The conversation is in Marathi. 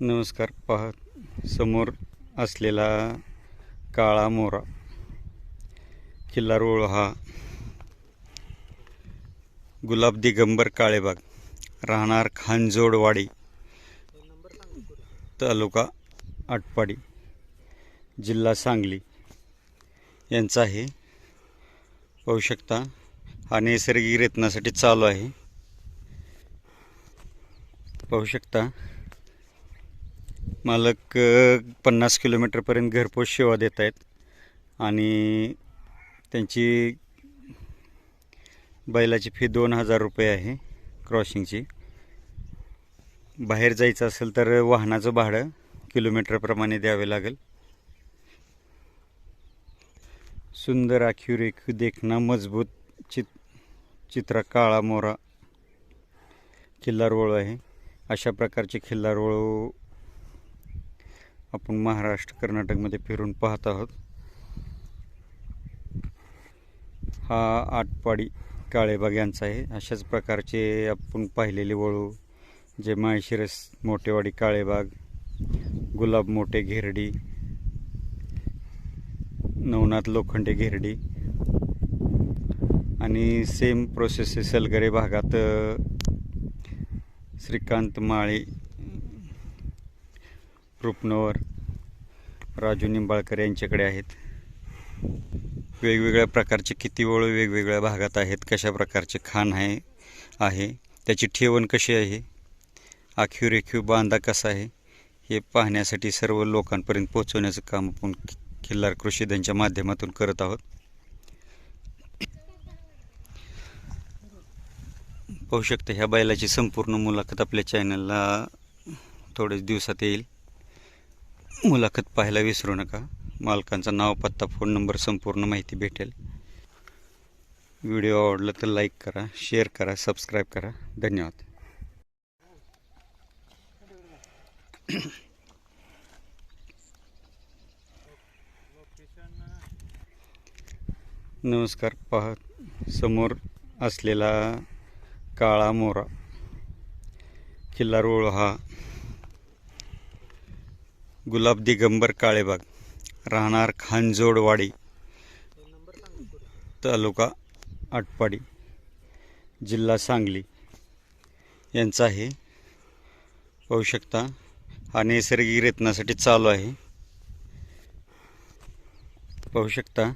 नमस्कार पाहत समोर असलेला काळा मोरा. किल्ला रोळ हा गुलाब दिगंबर काळेबाग राहणार खानजोडवाडी तालुका आटपाडी जिल्हा सांगली. यांचा आहे पाहू शकता. हा नैसर्गिक रेतनासाठी चालू आहे. पाहू शकता. मालक पन्नास किलोमीटरपर्यंत घरपोच सेवा देत आहेत. आणि त्यांची बैलाची फी दोन हजार रुपये आहे क्रॉसिंगची. बाहेर जायचं असेल तर वाहनाचं भाडं किलोमीटरप्रमाणे द्यावे लागेल. सुंदर आखीव रेखीव देखणा मजबूत चित चित्रा काळा मोरा खिल्लारवळू आहे. अशा प्रकारचे खिल्लारवळू आपण महाराष्ट्र कर्नाटकमध्ये फिरून पाहत आहोत. हा आटपाडी काळेबाग यांचा आहे. अशाच प्रकारचे आपण पाहिलेले वळू जे माळशिरस मोठेवाडी काळेबाग गुलाब मोठे घेरडी नवनाथ लोखंडे घेरडी. आणि सेम प्रोसेस सलगरे भागात श्रीकांत माळे रुपनवर राजू निंबाळकर यांच्याकडे आहेत. वेगवेगळ्या प्रकारचे किती वळू वेगवेगळ्या भागात आहेत कशा प्रकारचे खाण आहे आहे त्याची ठेवण कशी आहे आखीव रेखीव बांधा कसा आहे हे पाहण्यासाठी सर्व लोकांपर्यंत पोहोचवण्याचं काम आपण खिल्लार कृषी त्यांच्या माध्यमातून करत आहोत. पाहू शकता ह्या बैलाची संपूर्ण मुलाखत आपल्या चॅनलला थोडेच दिवसात येईल. मुलाखत पाहायला विसरू नका. मालकांचं नाव पत्ता फोन नंबर संपूर्ण माहिती भेटेल. व्हिडिओ आवडला तर लाईक करा शेअर करा सबस्क्राईब करा. धन्यवाद. नमस्कार पहा समोर असलेला काळा मोरा किल्लारोळ हा गुलाब दिगंबर काळेबाग राहणार खानजोडवाडी तालुका आटपाडी जिल्हा सांगली. यांचा आहे पाहू शकता हा नैसर्गिक रेतनासाठी चालू आहे. पाहू शकता.